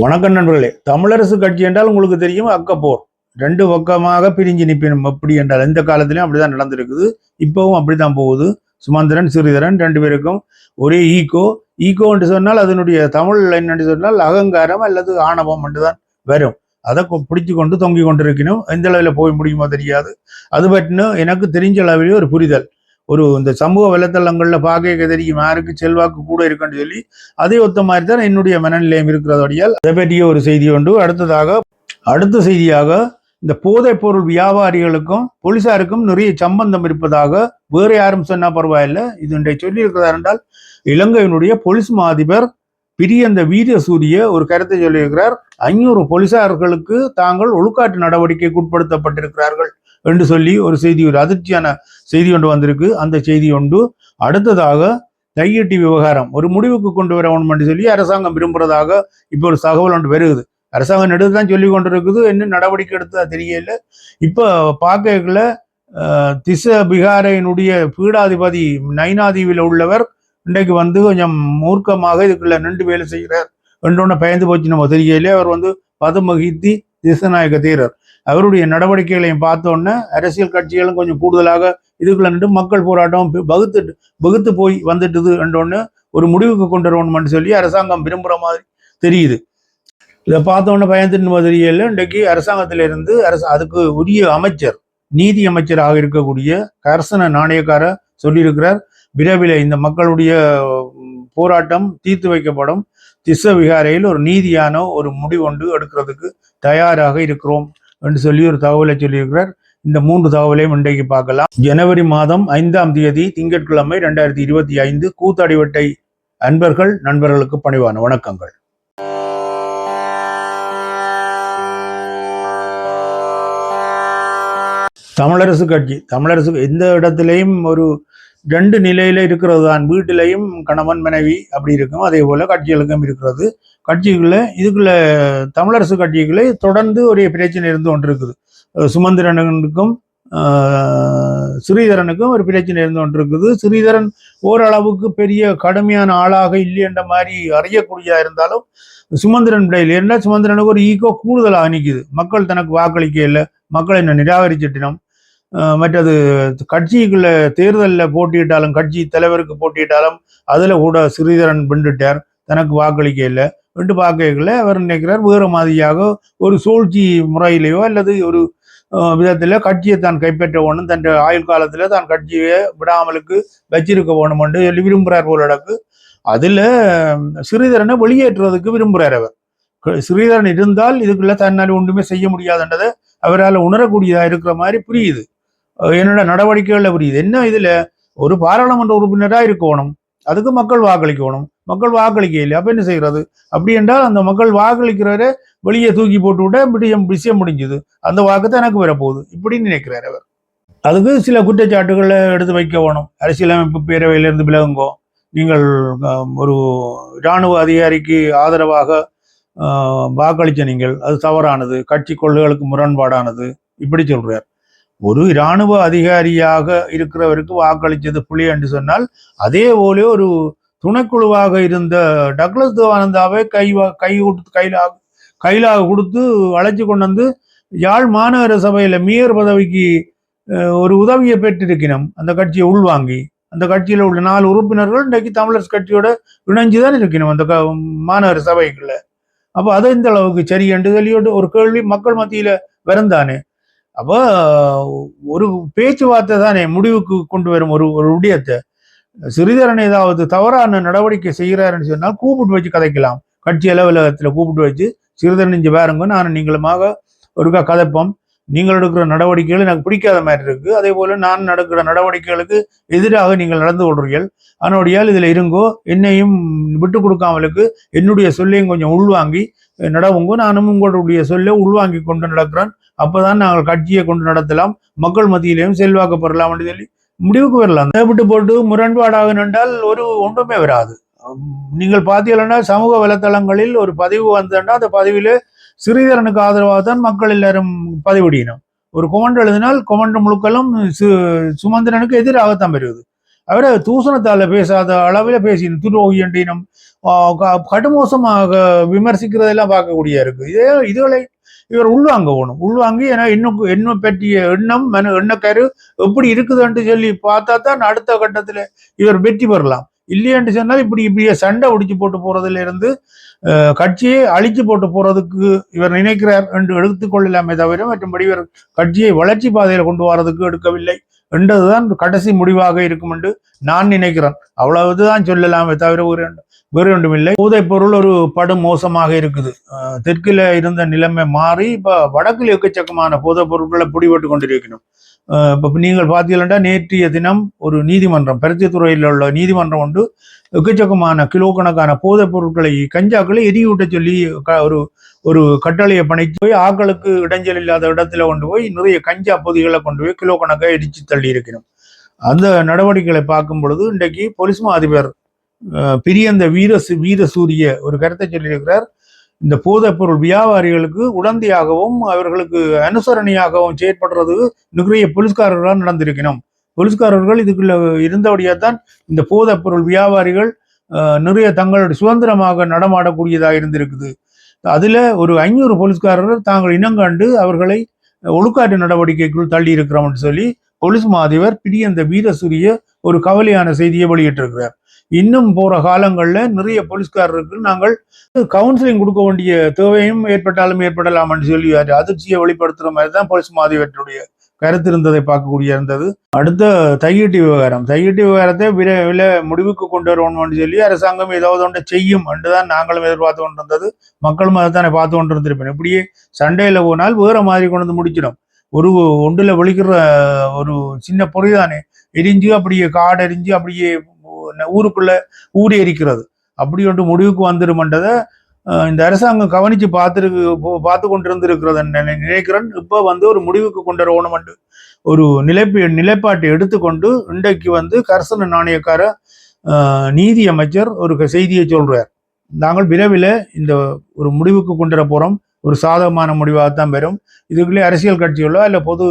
வணக்கம் நண்பர்களே. தமிழரசு கட்சி என்றால் உங்களுக்கு தெரியும் அக்கப்போர். ரெண்டு பக்கமாக பிரிஞ்சு நிற்பினும் அப்படி என்றால் எந்த காலத்திலையும் அப்படிதான் நடந்திருக்குது. இப்பவும் அப்படித்தான் போகுது. சுமந்திரன் சிறிதரன் ரெண்டு பேருக்கும் ஒரே ஈகோ ஈகோ என்று சொன்னால் அதனுடைய தமிழ் என்னென்று சொன்னால் அகங்காரம் அல்லது ஆணவம் என்றுதான் வரும். அதை பிடிச்சு கொண்டு தொங்கி கொண்டிருக்கணும். எந்த அளவில் போய் முடியுமோ தெரியாது. அது பற்றின எனக்கு தெரிஞ்ச அளவிலே ஒரு புரிதல். ஒரு இந்த சமூக வலைத்தளங்களில் பார்க்க தெரியும் யாருக்கு செல்வாக்கு கூட இருக்குன்னு சொல்லி அதே ஒத்த மாதிரி தான் என்னுடைய மனநிலையம் இருக்கிறதோடையால் அதை பற்றிய ஒரு செய்தி உண்டு. அடுத்ததாக அடுத்த செய்தியாக இந்த போதைப் பொருள் வியாபாரிகளுக்கும் போலீசாருக்கும் நிறைய சம்பந்தம் இருப்பதாக வேறு யாரும் சொன்னா பரவாயில்லை. இது இன்றை சொல்லி இருக்கிறார் என்றால் இலங்கையினுடைய போலீஸ் மாதிபர் பிரியந்த வீரசூரிய ஒரு கருத்தை சொல்லியிருக்கிறார். ஐநூறு போலீசார்களுக்கு தாங்கள் ஒழுக்காட்டு நடவடிக்கைக்கு உட்படுத்தப்பட்டிருக்கிறார்கள். என்று சொல்லி ஒரு செய்தி ஒரு அதிர்ச்சியான செய்தி ஒன்று வந்திருக்கு. அந்த செய்தி ஒன்று அடுத்ததாக கையெட்டி விவகாரம். ஒரு முடிவுக்கு கொண்டு வர வேண்டும் என்று சொல்லி அரசாங்கம் விரும்புறதாக இப்போ ஒரு தகவல் ஒன்று வருகுது. அரசாங்கம் நெடுது தான் சொல்லி கொண்டிருக்குது. என்ன நடவடிக்கை எடுத்ததா தெரியல. இப்போ பார்க்கல திச பிகாரையினுடைய பீடாதிபதி நைனாதீவில் உள்ளவர் இன்றைக்கு வந்து கொஞ்சம் மூர்க்கமாக இதுக்குள்ள நின்று வேலை செய்கிறார் என்றொன்னு பயந்து போச்சு. நம்ம தெரியல அவர் வந்து பதுமகித்தி திசநாயக தீரர் அவருடைய நடவடிக்கைகளையும் பார்த்தோன்னே அரசியல் கட்சிகளும் கொஞ்சம் கூடுதலாக இதுக்குள்ள நின்று மக்கள் போராட்டம் வகுத்து வகுத்து போய் வந்துட்டுது என்றொன்னு ஒரு முடிவுக்கு கொண்டு வரணும்னு சொல்லி அரசாங்கம் விரும்புகிற மாதிரி தெரியுது. இதை பார்த்தோன்னே பயந்துட்டு தெரியல. இன்றைக்கு அரசாங்கத்திலிருந்து அரசு அதுக்கு உரிய அமைச்சர் நீதி அமைச்சராக இருக்கக்கூடிய கரசன நாணயக்கார சொல்லியிருக்கிறார். விரைவில் இந்த மக்களுடைய போராட்டம் தீர்த்து வைக்கப்படும். திஸ்ஸ விகாரையில் ஒரு நீதியான ஒரு முடிவொன்று எடுக்கிறதுக்கு தயாராக இருக்கிறோம். என்று சொல்லி ஒரு தகவலை சொல்லியிருக்கிறார். இந்த மூன்று தகவலையும் இன்றைக்கு பார்க்கலாம். ஜனவரி மாதம் ஐந்தாம் தேதி திங்கட்கிழமை ரெண்டாயிரத்தி இருபத்தி ஐந்து கூத்தடிவட்டை அன்பர்கள் நண்பர்களுக்கு பணிவான வணக்கங்கள். தமிழரசு கட்சி தமிழரசு எந்த இடத்திலையும் ஒரு ரெண்டு நிலையில இருக்கிறது தான் வீட்டிலையும் கணவன் மனைவி அப்படி இருக்கும். அதே போல கட்சிகளுக்கும் இருக்கிறது. கட்சிகளில் இதுக்குள்ள தமிழரசு கட்சிகளே தொடர்ந்து ஒரு பிரச்சனை இருந்து கொண்டு இருக்குது சுமந்திரனுக்கும் ஸ்ரீதரனுக்கும் ஒரு பிரச்சனை இருந்து கொண்டு இருக்குது ஸ்ரீதரன் ஓரளவுக்கு பெரிய கடுமையான ஆளாக இல்லை என்ற மாதிரி அறியக்கூடியதா இருந்தாலும் சுமந்திரன் பிள்ளையில் என்ன சுமந்திரனுக்கு ஒரு ஈகோ கூடுதலாக நிற்குது மக்கள் தனக்கு வாக்களிக்க இல்லை. மக்கள் என்ன நிராகரிச்சிட்டினம் மற்றது கட்சிக்குள்ள தேர்தலில் போட்டியிட்டாலும் கட்சி தலைவருக்கு போட்டியிட்டாலும் அதில் கூட ஸ்ரீதரன் பிண்டுட்டார் தனக்கு வாக்களிக்க இல்லை. விட்டு பார்க்கல அவர் நினைக்கிறார் வேறு மாதிரியாக ஒரு சூழ்ச்சி முறையிலேயோ அல்லது ஒரு விதத்தில் விதத்துல கட்சியை தான் கைப்பற்ற வேணும் தன் ஆயுள் காலத்துல தான் கட்சியை விடாமலுக்கு வச்சிருக்க வேணும் என்று சொல்லி விரும்புகிறார் போலடக்கு அதுல ஸ்ரீதரனை வெளியேற்றுவதற்கு விரும்புகிறார் அவர். ஸ்ரீதரன் இருந்தால் இதுக்குள்ள தன்னால் ஒன்றுமே செய்ய முடியாதுன்றதை அவரால் உணரக்கூடியதா இருக்கிற மாதிரி புரியுது. என்னோட நடவடிக்கைகள்ல புரியுது. என்ன இதுல? ஒரு பாராளுமன்ற உறுப்பினராக இருக்கணும். அதுக்கு மக்கள் வாக்களிக்கணும். மக்கள் வாக்களிக்க இல்லை அப்ப என்ன செய்யறது? அப்படி என்றால் அந்த மக்கள் வாக்களிக்கிறவரை வெளியே தூக்கி போட்டு விட்டா விஷயம் விஷயம் முடிஞ்சுது. அந்த வாக்கு தான் எனக்கு வரப்போகுது. இப்படின்னு நினைக்கிறார் அவர். அதுக்கு சில குற்றச்சாட்டுகளை எடுத்து வைக்க வேணும். அரசியலமைப்பு பேரவையிலிருந்து விலகுங்கோ. நீங்கள் ஒரு இராணுவ அதிகாரிக்கு ஆதரவாக வாக்களித்த வாக்களிச்ச நீங்கள் அது தவறானது. கட்சி கொள்கைகளுக்கு முரண்பாடானது. இப்படி சொல்றார். ஒரு இராணுவ அதிகாரியாக இருக்கிறவருக்கு வாக்களிச்சது புலி என்று சொன்னால் அதே போல ஒரு துணைக்குழுவாக இருந்த டக்ளஸ் தேவானந்தாவை கை கை கொடுத்து கையிலாக கையிலாக கொடுத்து அழைச்சி கொண்டு வந்து யாழ் மாநகர சபையில மேயர் பதவிக்கு ஒரு உதவியை பெற்றிருக்கணும் அந்த கட்சியை உள்வாங்கி அந்த கட்சியில் உள்ள நாலு உறுப்பினர்கள் இன்றைக்கு தமிழர் கட்சியோட இணைஞ்சுதான் இருக்கணும் அந்த க- மாநகர சபைக்குள்ள. அப்போ அது இந்த அளவுக்கு சரி என்று சொல்லியோட்டு ஒரு கேள்வி மக்கள் மத்தியில் வருந்தானே. அப்போ ஒரு பேச்சுவார்த்தை தானே முடிவுக்கு கொண்டு வரும். ஒரு ஒரு விடயத்தை. சிறிதரன் ஏதாவது தவறான நடவடிக்கை செய்கிறாருன்னு சொன்னால் கூப்பிட்டு வச்சு கதைக்கலாம். கட்சி அலுவலகத்தில் கூப்பிட்டு வச்சு சிறிதரன் இங்கே பாருங்க நான் நீங்களுமாக ஒருக்கா கதைப்போம். நீங்கள் எடுக்கிற நடவடிக்கைகள் எனக்கு பிடிக்காத மாதிரி இருக்கு. அதே போல நான் நடக்கிற நடவடிக்கைகளுக்கு எதிராக நீங்கள் நடந்து கொள்றீர்கள் அதனுடையால் இதில் இருங்கோ என்னையும் விட்டு கொடுக்காமலுக்கு என்னுடைய சொல்லையும் கொஞ்சம் உள்வாங்கி நடவுங்கோ நானும் உங்களுடைய சொல்லை உள்வாங்கி கொண்டு நடக்கிறேன். அப்பதான் நாங்கள் கட்சியை கொண்டு நடத்தலாம். மக்கள் மத்தியிலையும் செல்வாக்கு பெறலாம் என்று சொல்லி முடிவுக்கு வரலாம். தேவைப்பட்டு விட்டு போட்டு முரண்பாடாக நின்றால் ஒரு ஒன்றுமே வராது. நீங்கள் பார்த்தீங்கன்னா சமூக வலைத்தளங்களில் ஒரு பதிவு வந்ததுன்னா அந்த பதிவிலே சிறிதரனுக்கு ஆதரவாக தான் மக்கள் எல்லாரும் பதிவிடினோம் ஒரு கொமண்ட் எழுதினால் கொமண்ட் முழுக்களும் சு சுமந்திரனுக்கு எதிராகத்தான் வருவது அவரை தூசணத்தால பேசாத அளவில் பேசின துரோகி என்றினம் க- கடுமோசமாக விமர்சிக்கிறதெல்லாம் பார்க்கக்கூடிய இருக்கு. இதே இதுகளை இவர் உள்வாங்க போகணும். உள்வாங்கி ஏன்னா இன்னும் என்ன பற்றிய எண்ணம் மன எண்ணக்கரு எப்படி இருக்குதுன்ட்டு சொல்லி பார்த்தா தான் அடுத்த கட்டத்துல இவர் வெற்றி பெறலாம். இல்லையென்று சொன்னால் இப்படி இப்படியே சண்டை உடிச்சு போட்டு போறதுல இருந்து அஹ், கட்சியை அழிச்சு போட்டு போறதுக்கு இவர் நினைக்கிறார் என்று எடுத்துக்கொள்ளலாமே தவிர மற்றும்படி இவர் கட்சியை வளர்ச்சி பாதையில் கொண்டு வரதுக்கு எடுக்கவில்லை என்றதுதான் கடைசி முடிவாக இருக்கும் என்று நான் நினைக்கிறேன். அவ்வளவுதான் சொல்லலாமே தவிர ஒரு வேறு ஒன்றுமில்லை போதைப் பொருள் ஒரு படும் மோசமாக இருக்குது. அஹ், இருந்த நிலைமை மாறி இப்ப வடக்கில் எக்கச்சக்கமான போதைப் பொருட்களை பிடிபட்டு கொண்டிருக்கணும் இப்போ நீங்கள் பார்த்தீங்கன்னா நேற்றைய தினம் ஒரு நீதிமன்றம் பருத்தித்துறையில் உள்ள நீதிமன்றம் ஒன்று எக்கச்சக்கமான கிலோ கணக்கான போதைப் பொருட்களை கஞ்சாக்களை எரியூட்ட சொல்லி க- ஒரு ஒரு கட்டளையை பணித்து போய் ஆக்களுக்கு இடைஞ்சல் இல்லாத இடத்துல கொண்டு போய் நிறைய கஞ்சா பொதிகளை கொண்டு போய் கிலோ கணக்காக எரிச்சு தள்ளி இருக்கணும் அந்த நடவடிக்கைகளை பார்க்கும் பொழுது இன்றைக்கு போலீஸ் அதிபர் பிரியந்த வீர வீரசூரிய ஒரு கருத்தை சொல்லியிருக்கிறார். இந்த போதைப் பொருள் வியாபாரிகளுக்கு உடந்தையாகவும் அவர்களுக்கு அனுசரணையாகவும் செயற்படுறது நிறைய போலீஸ்காரர்களால் நடந்திருக்கணும். போலீஸ்காரர்கள் இதுக்குள்ள இருந்தபடியாக தான் இந்த போதைப் பொருள் வியாபாரிகள் நிறைய தங்களுடைய சுதந்திரமாக நடமாடக்கூடியதாக இருந்திருக்குது. அதுல ஒரு ஐநூறு போலீஸ்காரர்கள் தாங்கள் இனங்கண்டு அவர்களை ஒழுக்காட்டு நடவடிக்கைக்குள் தள்ளி இருக்கிறோம்னு சொல்லி போலீஸ் மாதிவர் பிரியந்த வீரசூரிய ஒரு கவலையான செய்தியை வெளியிட்டிருக்கிறார். இன்னும் போற காலங்கள்ல நிறைய போலீஸ்காரருக்கு நாங்கள் கவுன்சிலிங் கொடுக்க வேண்டிய தேவையும் ஏற்பட்டாலும் ஏற்படலாம்னு சொல்லி அதிர்ச்சியை வெளிப்படுத்துற மாதிரி தான் போலீஸ் மாதிபருடைய கருத்து இருந்ததை பார்க்கக்கூடிய இருந்தது. அடுத்த தையீட்டு விவகாரம். தையீட்டு விவகாரத்தை விரைவில் முடிவுக்கு கொண்டு வரணும்னு சொல்லி அரசாங்கம் ஏதாவது ஒன்றை செய்யும் என்று தான் நாங்களும் எதிர்பார்த்து கொண்டிருந்தது. மக்களும் அதை தானே பார்த்து கொண்டு இருந்திருப்பேன் இப்படியே சண்டையில போனால் வேற மாதிரி கொண்டு வந்து முடிச்சிடும். ஒரு ஒன்றுல ஒழிக்கிற ஒரு சின்ன பொறி தானே எரிஞ்சு அப்படியே காடு எரிஞ்சு அப்படியே ஊருக்குள்ள ஊறி எரிக்கிறது அப்படி ஒன்று முடிவுக்கு வந்துருமன்றதை இந்த அரசாங்கம் கவனிச்சு பார்த்துருக்கு பார்த்து கொண்டிருந்திருக்கிறது நினை- நினைக்கிறேன். இப்போ வந்து ஒரு முடிவுக்கு கொண்டு வரணும்னு ஒரு நிலைப்பு நிலைப்பாட்டை எடுத்துக்கொண்டு இன்றைக்கு வந்து கரசன நாணயக்கார நீதி அமைச்சர் ஒரு செய்தியை சொல்றார். நாங்கள் விரைவில் இந்த ஒரு முடிவுக்கு கொண்டு வர போகிறோம் ஒரு சாதகமான முடிவாகத்தான் பெறும் இதுக்குள்ளே அரசியல் கட்சிகளோ இல்லை பொது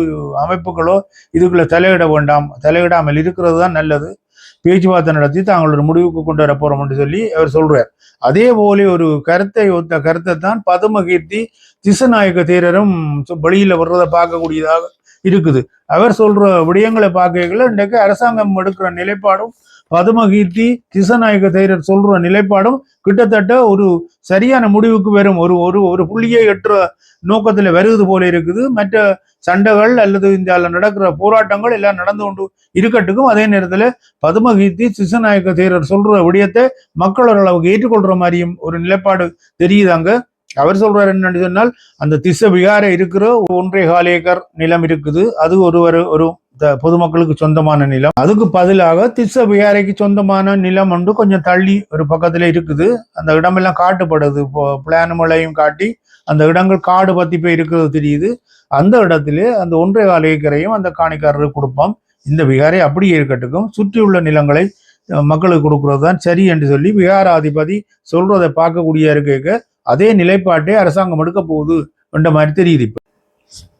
அமைப்புகளோ இதுக்குள்ளே தலையிட வேண்டாம். தலையிடாமல் இருக்கிறது தான் நல்லது. பேச்சுவார்த்தை நடத்தி தாங்கள் முடிவுக்கு கொண்டு வர போறோம் என்று சொல்லி அவர் சொல்றார். அதே போல ஒரு கருத்தை ஒத்த கருத்தை தான் பதுமகீர்த்தி திசநாயக தேரரும் வழியில வெளியில வர்றதை பார்க்கக்கூடியதாக இருக்குது. அவர் சொல்ற விடயங்களை பார்க்கல இன்றைக்கு அரசாங்கம் எடுக்கிற நிலைப்பாடும் பதுமகீர்த்தி திசநாயக தேரர் சொல்ற நிலைப்பாடும் கிட்டத்தட்ட ஒரு சரியான முடிவுக்கு வரும். ஒரு ஒரு ஒரு புள்ளியை எட்டுற நோக்கத்துல வருவது போல இருக்குது. மற்ற சண்டைகள் அல்லது இந்த நடக்கிற போராட்டங்கள் எல்லாம் நடந்து கொண்டு இருக்கட்டுக்கும். அதே நேரத்தில் பதுமகீர்த்தி சிசநாயக்க தேரர் சொல்ற விடயத்தை மக்கள் ஓரளவுக்கு ஏற்றுக்கொள்ற மாதிரியும் ஒரு நிலைப்பாடு தெரியுது அங்க. அவர் சொல்றாரு என்னன்னு சொன்னால் அந்த திச விகார இருக்கிற ஒன்றே கால் ஏக்கர் நிலம் இருக்குது. அது ஒரு ஒரு ஒரு பொதுமக்களுக்கு சொந்தமான நிலம். அதுக்கு பதிலாக திச விகாரைக்கு சொந்தமான நிலம் ஒன்று கொஞ்சம் தள்ளி ஒரு பக்கத்துல இருக்குது. அந்த இடமெல்லாம் காட்டுப்படுது. இப்போ பிளான் மலையும் காட்டி அந்த இடங்கள் காடு பத்தி போய் இருக்கிறது தெரியுது. அந்த இடத்துல அந்த ஒன்றை கால ஏக்கரையும் அந்த காணிக்காரருக்கு கொடுப்போம். இந்த விகாரை அப்படியே இருக்கட்டுக்கும் சுற்றியுள்ள நிலங்களை மக்களுக்கு கொடுக்கறது தான் சரி என்று சொல்லி விகாராதிபதி சொல்றதை பார்க்கக்கூடிய இருக்க அதே நிலைப்பாட்டை அரசாங்கம் எடுக்க போகுது என்ற மாதிரி தெரியுது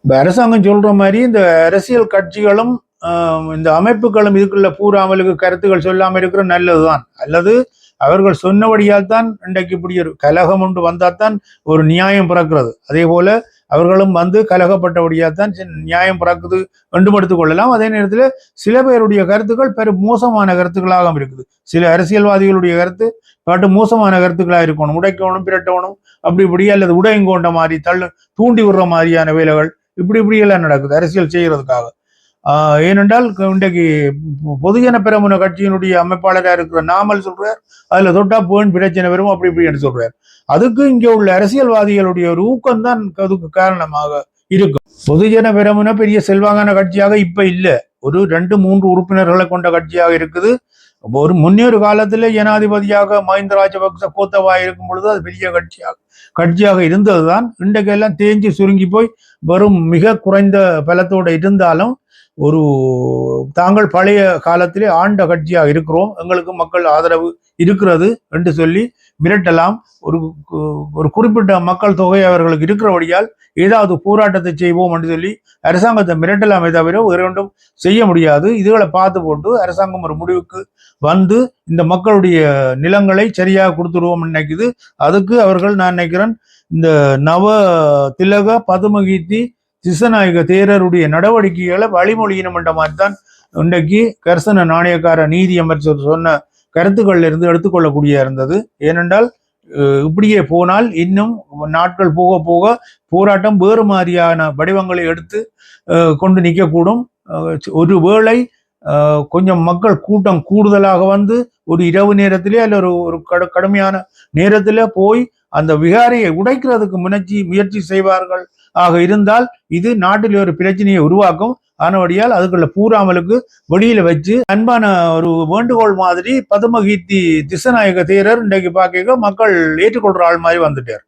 இப்போ அரசாங்கம் சொல்கிற மாதிரி இந்த அரசியல் கட்சிகளும் இந்த அமைப்புகளும் இதுக்குள்ள பூராமலுக்கு கருத்துக்கள் சொல்லாமல் இருக்கிற நல்லதுதான். அல்லது அவர்கள் சொன்னபடியால் தான் இன்றைக்கு இப்படி ஒரு கலகம் ஒன்று வந்தால் தான் ஒரு நியாயம் பிறக்கிறது. அதே போல அவர்களும் வந்து கலகப்பட்டபடியால் தான் நியாயம் பிறக்குது என்று எடுத்துக்கொள்ளலாம் அதே நேரத்தில் சில பேருடைய கருத்துக்கள் பெரும் மோசமான கருத்துக்களாகவும் இருக்குது. சில அரசியல்வாதிகளுடைய கருத்து பாட்டு மோசமான கருத்துக்களாக இருக்கணும். உடைக்கணும் பிரட்டணும் அப்படி இப்படி அல்லது உடையங்கொண்ட மாதிரி தள்ளு தூண்டி விடுற மாதிரியான வேலைகள் இப்படி இப்படி எல்லாம் நடக்குது அரசியல் செய்யறதுக்காக. ஆஹ் ஏனென்றால் இன்றைக்கு பொதுஜன பெரமுன கட்சியினுடைய அமைப்பாளராக இருக்கிற நாமல் சொல்றார் அதுல தொட்டா போன் பிரச்சனை வரும் அப்படி இப்படின்னு சொல்றார். அதுக்கு இங்க உள்ள அரசியல்வாதிகளுடைய ஒரு ஊக்கம் தான் அதுக்கு காரணமாக இருக்கும். பொதுஜன பெரமுன பெரிய செல்வாங்கான கட்சியாக இப்ப இல்ல. ஒரு ரெண்டு மூன்று உறுப்பினர்களை கொண்ட கட்சியாக இருக்குது. ஒரு முன்னொரு காலத்துல ஜனாதிபதியாக மஹிந்த ராஜபக்ச கோத்தவா இருக்கும் பொழுது அது பெரிய கட்சியாக கட்சியாக இருந்ததுதான். இன்றைக்கெல்லாம் தேஞ்சு சுருங்கி போய் வெறும் மிக குறைந்த பலத்தோடு இருந்தாலும் ஒரு தாங்கள் பழைய காலத்திலே ஆண்ட கட்சியாக இருக்கிறோம். எங்களுக்கு மக்கள் ஆதரவு இருக்கிறது என்று சொல்லி மிரட்டலாம். ஒரு ஒரு குறிப்பிட்ட மக்கள் தொகை அவர்களுக்கு இருக்கிறபடியால் ஏதாவது போராட்டத்தை செய்வோம் என்று சொல்லி அரசாங்கத்தை மிரட்டலாமே தவிர வேறு ஒன்றும் செய்ய முடியாது. இதுகளை பார்த்து போட்டு அரசாங்கம் ஒரு முடிவுக்கு வந்து இந்த மக்களுடைய நிலங்களை சரியாக கொடுத்துருவோம் நினைக்குது. அதுக்கு அவர்கள் நான் நினைக்கிறேன் இந்த நவ திலக பதுமகீர்த்தி திசநாயக தேரருடைய நடவடிக்கைகளை வழிமொழியின என்ற மாதிரி தான் இன்றைக்கு கர்சன நாணயக்கார நீதி அமைச்சர் சொன்ன கருத்துக்கள்ல இருந்து எடுத்துக்கொள்ளக்கூடிய இருந்தது. ஏனென்றால் இப்படியே போனால் இன்னும் நாட்கள் போக போக போராட்டம் வேறு மாதிரியான வடிவங்களை எடுத்து கொண்டு நிற்கக்கூடும். ஒரு வேளை கொஞ்சம் மக்கள் கூட்டம் கூடுதலாக வந்து ஒரு இரவு நேரத்திலே அல்ல ஒரு ஒரு கடு கடுமையான நேரத்தில் போய் அந்த விகாரையை உடைக்கிறதுக்கு முயற்சி முயற்சி செய்வார்கள். ஆக இருந்தால் இது நாட்டில் ஒரு பிரச்சனையை உருவாக்கும். ஆனபடியால் அதுக்குள்ள பூராமலுக்கு வெளியில வச்சு அன்பான ஒரு வேண்டுகோள் மாதிரி பதுமகீர்த்தி திசநாயக தேரர் இன்றைக்கு பார்க்க மக்கள் ஏற்றுக்கொள்ற ஆள் மாதிரி வந்துட்டார்.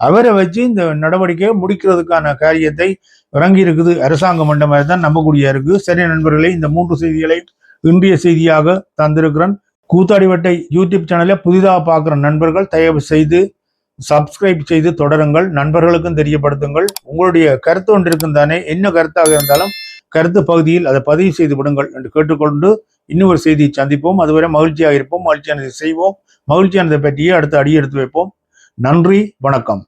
அவரை வச்சு இந்த நடவடிக்கையை முடிக்கிறதுக்கான காரியத்தை இறங்கி இருக்குது அரசாங்கம் என்ற மாதிரி தான் நம்பக்கூடிய இருக்கு. சரி நண்பர்களே இந்த மூன்று செய்திகளை இன்றைய செய்தியாக தந்திருக்கிறேன். கூத்தாடிவட்டை யூடியூப் சேனலை புதிதாக பார்க்குற நண்பர்கள் தயவு செய்து சப்ஸ்கிரைப் செய்து தொடருங்கள். நண்பர்களுக்கும் தெரியப்படுத்துங்கள். உங்களுடைய கருத்து ஒன்று இருக்கும் தானே. என்ன கருத்தாக இருந்தாலும் கருத்து பகுதியில் அதை பதிவு செய்து விடுங்கள் என்று கேட்டுக்கொண்டு இன்னொரு செய்தியை சந்திப்போம். அதுவரை மகிழ்ச்சியாக இருப்போம். மகிழ்ச்சியானதை செய்வோம். மகிழ்ச்சியானதை பற்றியே அடுத்து அடி எடுத்து வைப்போம். நன்றி. வணக்கம்.